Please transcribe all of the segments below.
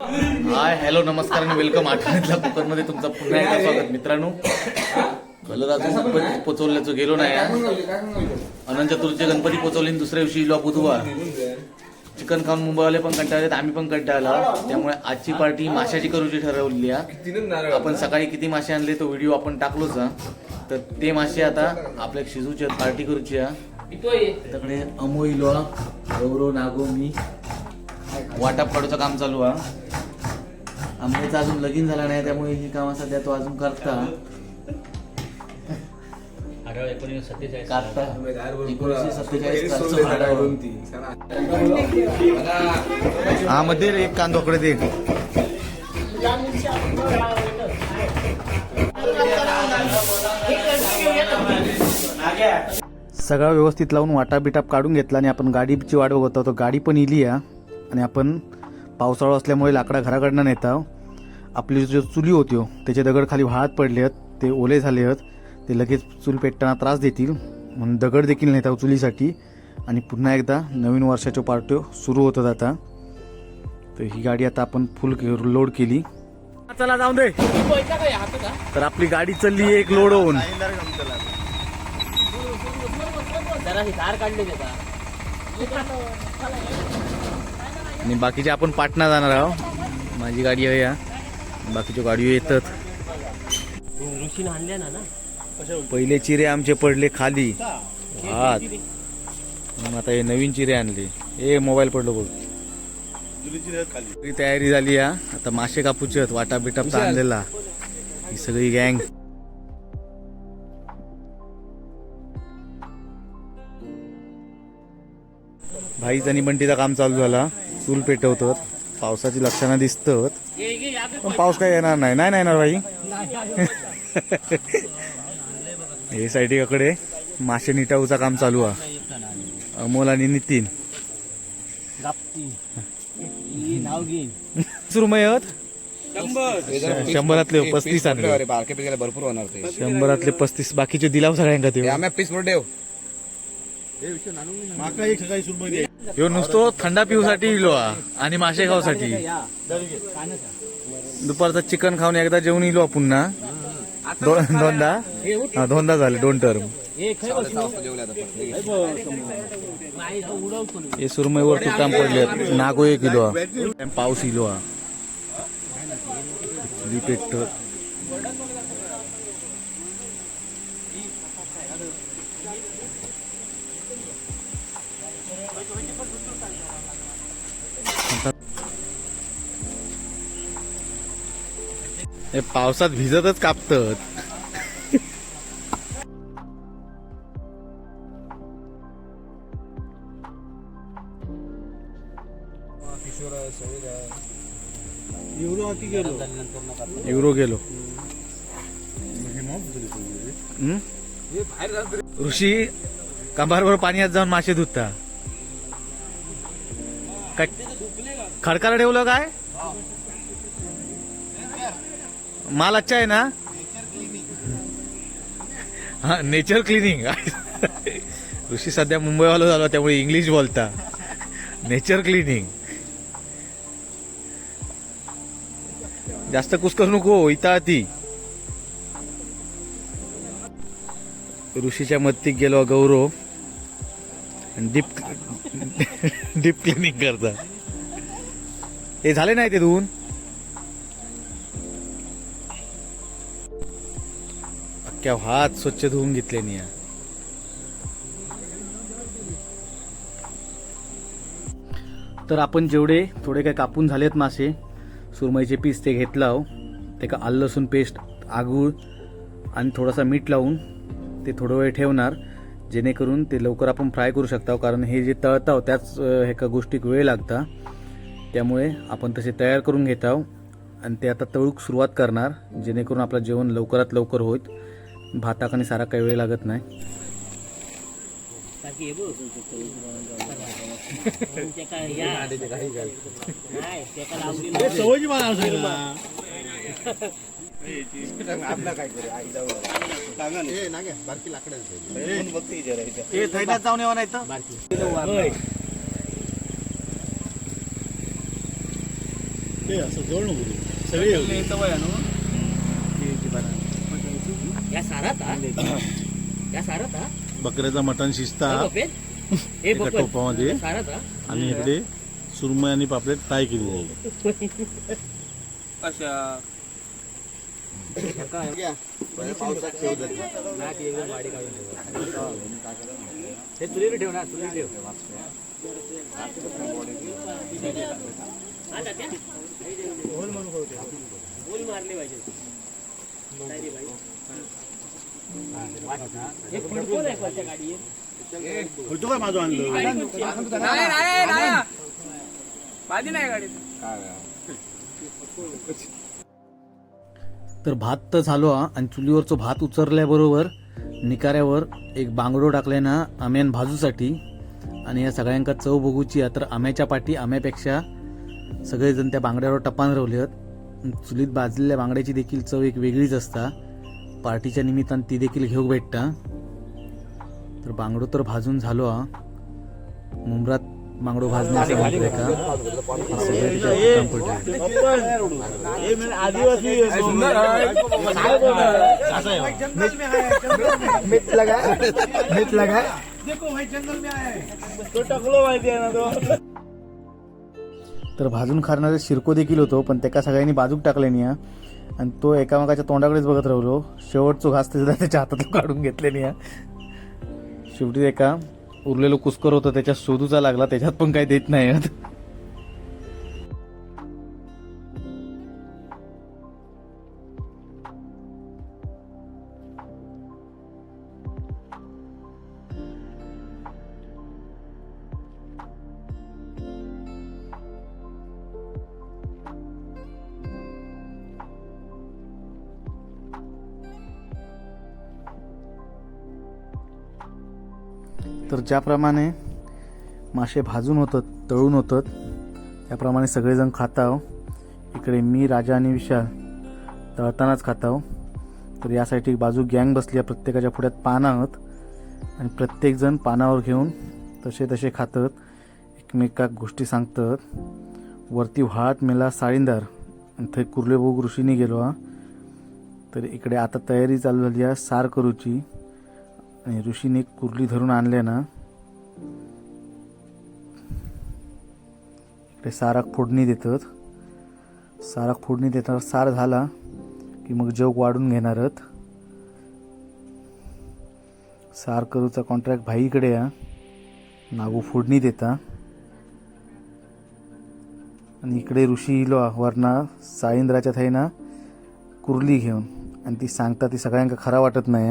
Hi hello नमस्कार आणि welcome आठवणीतल्या कोकणमध्ये तुमचं पुन्हा एकदा स्वागत मित्रांनो. कलर अजून गणपती पोचवल्याचं गेलो नाही अनंत चतुर्थी गणपती पोचवले दुसऱ्या दिवशी लो बुधवार. चिकन खाऊन मुंबईवाले पण कंटाळले आम्ही पण कंटाळला. त्यामुळे आजची पार्टी माशाची करूची ठरवली आहे आपण सकाळी किती मासे आणले तो व्हिडिओ आपण टाकलोच हा. तर ते मासे आता आपल्या शिजूचे पार्टी करूची तिकडे त्याकडे अमो इलो गौरव नागो मी वाटाप काढूचं काम चालू आहे आंब्याचं अजून लगीन झाला नाही त्यामुळे ही कामं सध्या तो अजून करता. हा मध्ये एक कांदोकडे दे सगळं व्यवस्थित लावून वाटा बिटाप काढून घेतला आणि आपण गाडीची वाट बघत होतो. गाडी पण इली आहे आणि आपण पावसाळा असल्यामुळे लाकडा घराकडनं नेता आपली जो चुली होती हो, त्याचे दगड खाली वाहत पडले आहेत ते ओले झाले आहेत ते लगेच चूल पेटताना त्रास देतील म्हणून दगड देखील नाही त्या हो चुलीसाठी. आणि पुन्हा एकदा नवीन वर्षाच्या पार्ट्यो सुरू होतात आता. तर ही गाडी आता आपण फुल लोड केली. चला जाऊन दे. तर आपली गाडी चालली एक लोड होऊन. आणि बाकीचे आपण पाटणा जाणार आहोत. माझी गाडी आहे या. बाकीच्या गाडी येतात. ऋषीने आणल्या ना ना? पहिले चिरे आमचे पडले खाली. हात मग आता हे नवीन चिरे आणले. ए मोबाईल पडलो बघ. तयारी झाली या आता मासे कापूचे आहेत वाटा बिटाप आणलेला. ही सगळी गँग. भाईच आणि बंटीचं काम चालू झाला चूल पेटवतात. पावसाची लक्षणं दिसतात. पण पाऊस काय येणार नाही. नाही नाही येणार भाई हे साईडीकडे मासे निटाऊचा काम चालू आहे. अमोल आणि नितीन. ही शंभरातले पस्तीस आणले. अरे बारके पिकाला भरपूर होणार ते. शंभरातले पस्तीस. बाकीचे दिलाव सगळ्यांका ते आम्ही पीस देव ह्यो नुसतो थंडा पिऊसाठी इलो हा आणि मासे खाऊसाठी. दुपारचा चिकन खाऊन एकदा जेवून इलो पुन्हा. दोनदा? हा दोनदा झाले दोन टर्म. हे खै बसू जेवले सुरमईवर पडले नागो एक किलो हा. पाऊस इलो हा. पेटत हे पावसात भिजतच कापतात. युरो गेलो? ऋषी कंबारवर पाण्यात जाऊन मासे धुता काय? खडकाला ठेवलं काय? माल अच्छा आहे ना? हा नेचर क्लिनिंग ऋषी सध्या मुंबईवाला झाला त्यामुळे इंग्लिश बोलता. नेचर क्लिनिंग जास्त कुसकस नको इथं ती ऋषीच्या मत्तीक गेलो गौरव. आणि डीप डीप क्लिनिंग करता. हे झाले नाही ते धुवून क्या हात स्वच्छ धुवून घेतले नि तर आपण जेवढे थोडे काय कापून झालेत मासे सुरमईचे पीस ते घेतलं ते का आलं लसूण पेस्ट आगूळ आणि थोडासा मीठ लावून ते थोडं वेळ ठेवणार जेणेकरून ते लवकर आपण फ्राय करू शकता हो, कारण हे जे तळताव हो, त्याच एका गोष्टीक वेळ लागता. त्यामुळे आपण तसे तयार करून घेत आहोत आणि ते आता तळूक सुरुवात करणार जेणेकरून आपलं जेवण लवकरात लवकर होईल. भाताक आणि सारा काही वेळ लागत नाही. जाऊन येवा नाही तर? असं जवळ. सगळे. या सारात हा या सारात हा बकऱ्याचा मटण शिजता हा, एका. टोपामध्ये. सारात आणि इकडे सुरमई आणि पापलेट फ्राय केली जाईल. हे ठेव ना ठेव. हा, मारले पाहिजे. नाही फुटबॉल आहे कोणत्या गाडीत काय माझं आणलं तर भात तर झालो हा. आणि चुलीवरचं भात उचरल्याबरोबर निकाऱ्यावर एक बांगडो टाकलाय ना आम्यान भाजूसाठी. आणि या सगळ्यांका चव बघूची तर आम्याच्या पाठी आम्यापेक्षा सगळेजण त्या बांगड्यावर टपान आहेत चुलीत भाजलेल्या बांगड्याची देखील चव एक वेगळीच असता. पार्टीच्या निमित्तानं ती देखील घेऊ भेटता. तर बांगडो तर भाजून झालो हा. मुंबरात बांगडो भाजण्याचं म्हटलंय का? तर भाजून खाणारे शिरको देखील होतो पण त्याका सगळ्यांनी बाजूक टाकले नाही हा. आणि तो एकामेकाच्या तोंडाकडेच बघत राहिलो शेवटचं घास त्याच्या हातातून काढून घेतलेली आहे हा. शेवटी एका उरलेलो कुस्कर होतं त्याच्यात शोधूचा लागला त्याच्यात पण काही देत नाही ज्याप्रमाणे मासे भाजून होतात तळून होतात त्याप्रमाणे सगळेजण खाताव. इकडे मी राजा आणि विशाल तळतानाच खाताव. तर यासाठी बाजू गँग बसली आहे प्रत्येकाच्या पुढ्यात पानं आहोत. आणि प्रत्येकजण पानावर घेऊन तसे तसे खातात. एकमेकाक गोष्टी सांगतात. वरती व्हाळात मेला साळींदार. आणि थंय कुर्लेबोग ऋषीने गेलो हा. तर इकडे आता तयारी चालू झाली आहे सार करूची. आणि ऋषीने एक कुर्ली धरून आणले ना ते साराक फोडणी देतात. साराक फोडणी देणार सार झाला की मग जग वाढून घेणारत. सार करूचा कॉन्ट्रॅक्ट भाईकडे या. नागू फोडणी देता. आणि इकडे ऋषी इलो वरना साईंद्राच्या थाईना कुर्ली घेऊन. आणि ती सांगता ती सगळ्यांका खरा वाटत नाही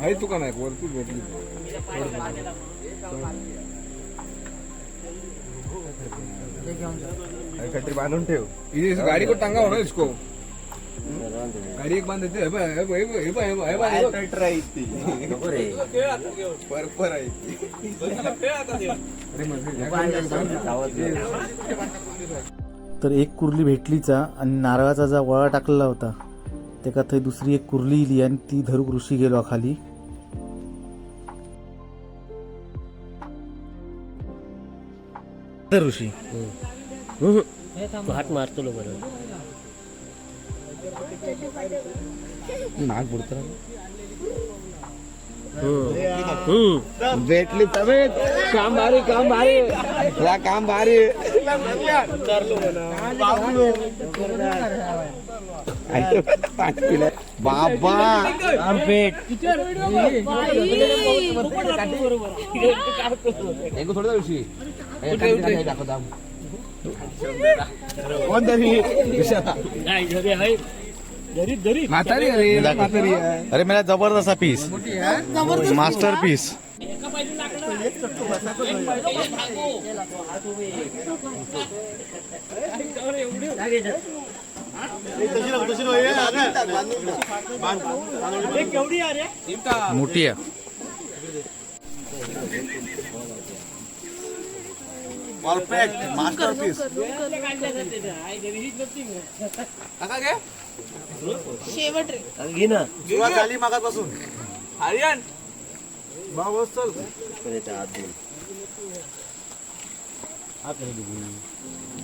आहे. तुका नाही? वरती भेटली. अरे काहीतरी बांधून ठेव. इथे गाडी को टांगा होणार इसको. गाडी एक बांध देते हे बघ, हे बघ, हे बघ, हे बघ, हे बघ, हे बघ, हे. पर पर आहे. अरे तर एक कुर्ली भेटलीचा आणि नारळाचा जा वळा टाकलेला होता. त्याका थंय दुसरी एक कुर्ली इली आणि ती धरूक ऋषी गेलो खाली. ऋषी. हात मारतो लो बरोबर नाक बुडत. भेटली तवे. काम भारी काम भारी. काम भारी. बाबा. थोडं दिवशी? कोण तरी अरे म्हातारी आहे अरे मेरा जबरदस्त पीस मास्टर पीस मोठी आहे. परफेक्ट मास्टर पीस शेवट रे. सुरुवात झाली मागापासून आर्यन.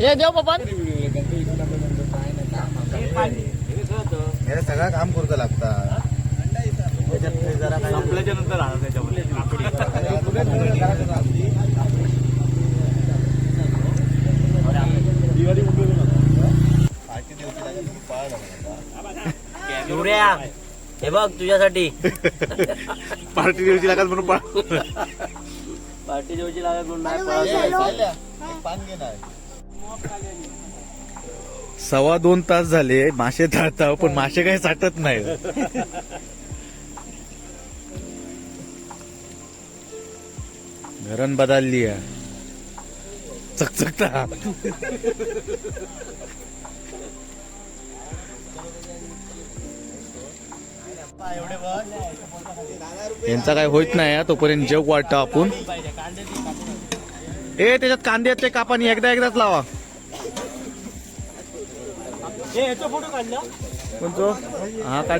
हे देव पप्पा सगळं काम करतो लागता. संपल्याच्या नंतर त्याच्यामध्ये. हे बघ तुझ्यासाठी. पार्टी दिवशी लागत म्हणून पार्टी जेवची लागत म्हणून नाही पळायचं. सव्वा दोन तास झाले मासे तळता पण मासे काही साठत नाही. घरण बदलली आहे. चकचकता. यांचा काय होत नाही तोपर्यंत जग वाटतं आपण. ए त्याच्यात कांदे आहेत ते कापानी एकदा एकदाच लावा. कोणतो? हा काय?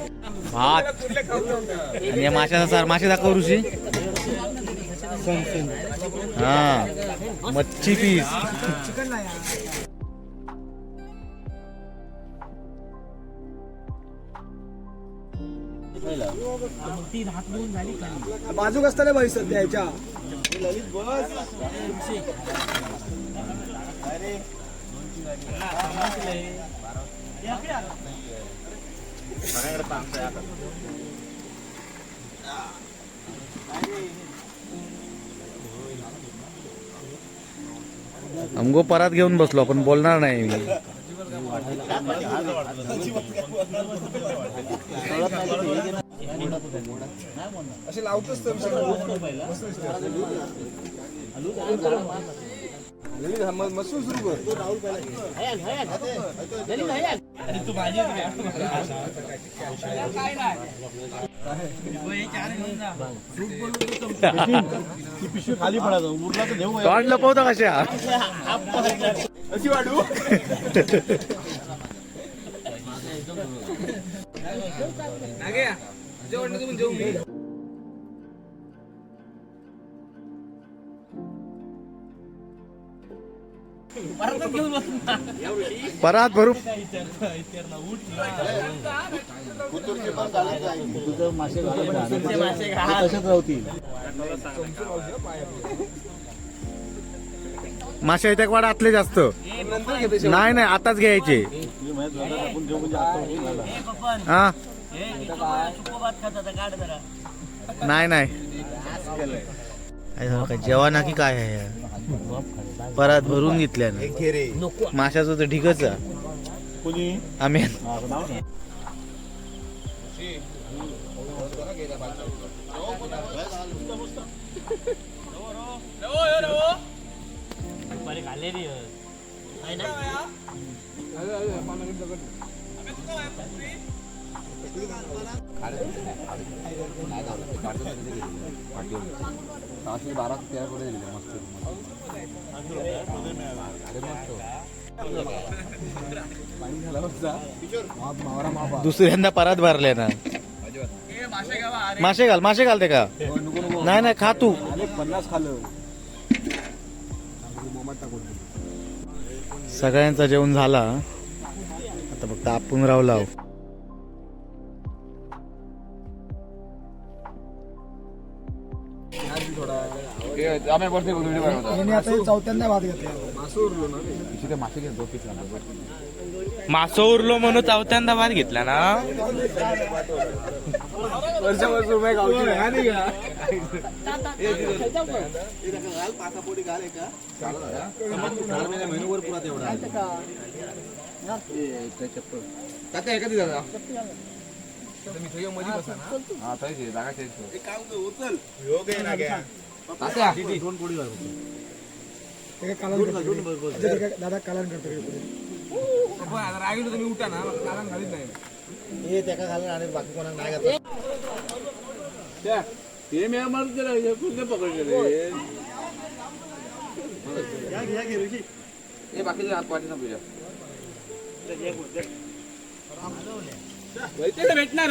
भात. आणि या माशाचा सार मासे दाखव ऋषी. हा मच्छी पीस. बाजूक असताना बाई सध्या याच्या? अंगो परात घेऊन बसलो आपण बोलणार नाही. मी मसून सुरू कर. खाली पडायचं उरला तर देऊ तोंड लपवता कशा. अशी वाढू. नागे, जेवण म्हणून जेवू परात भरू मासे येत्या वाढ आतले जास्त. नाही नाही आताच घ्यायचे. हा नाही नाही काय जेवण की काय आहे? परात भरून घेतल्यानं माशाचं तर ठीकच हा, दुसऱ्यांदा परात भरल्या ना. मासे घाल मासे घाल ते का नाही नाही खा तू. पन्नास खाल्लं. सगळ्यांचा जेवण झाला. आता फक्त आपण रावला आम्ही वरती व्हिडिओ बनवतो याने आता हे चौथ्यांदा भात घेतला तिथे मासे घेतो पीस मासो उरलो म्हणून चौथ्यांदा भात घेतला ना हा आहे, जागा चेंज कर. तात्या ते काय कालन करतो रे. ते काय दादा कालन करतो रे पुढे. पण आता रागिलो तुम्ही उठा ना मला कालम घालीत नाही हे त्याका घालून आणि बाकी कोणाला नाही घातलं ते मी आम्हाला पकडले हे बाकीचे हात पाठी ना तुझ्या भेटणार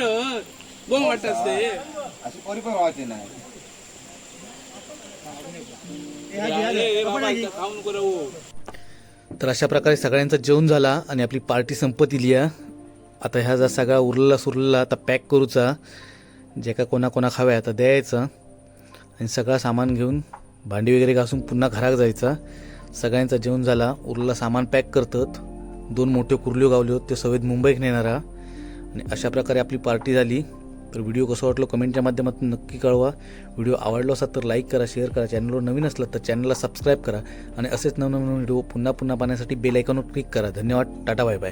दोन वाटत असते अशी कोणी पण व्हायची नाही खाऊन करू तर अशा प्रकारे सगळ्यांचं जेवण झाला आणि आपली पार्टी संपत इली. आता ह्या जर सगळा उरलेला सुरलेला आता पॅक करूचा जे का कोणा कोणा खाव्या आता द्यायचं. आणि सगळं सामान घेऊन भांडी वगैरे घासून पुन्हा घरात जायचा. सगळ्यांचं जेवण झाला उरलेलं सामान पॅक करतात. दोन मोठे कुर्ल्यो गावले होते ते सवयीत मुंबईत नेणारा आणि अशा प्रकारे आपली पार्टी झाली. तर व्हिडिओ कसं वाटलं कमेंटच्या माध्यमातून नक्की कळवा. व्हिडिओ आवडला असा तर लाईक करा शेअर करा. चॅनलवर नवीन असलं तर चॅनलला सबस्क्राईब करा. आणि असेच नवनवीन व्हिडिओ पुन्हा पुन्हा पाहण्यासाठी बेल आयकॉनवर क्लिक करा. धन्यवाद. Tata bye bye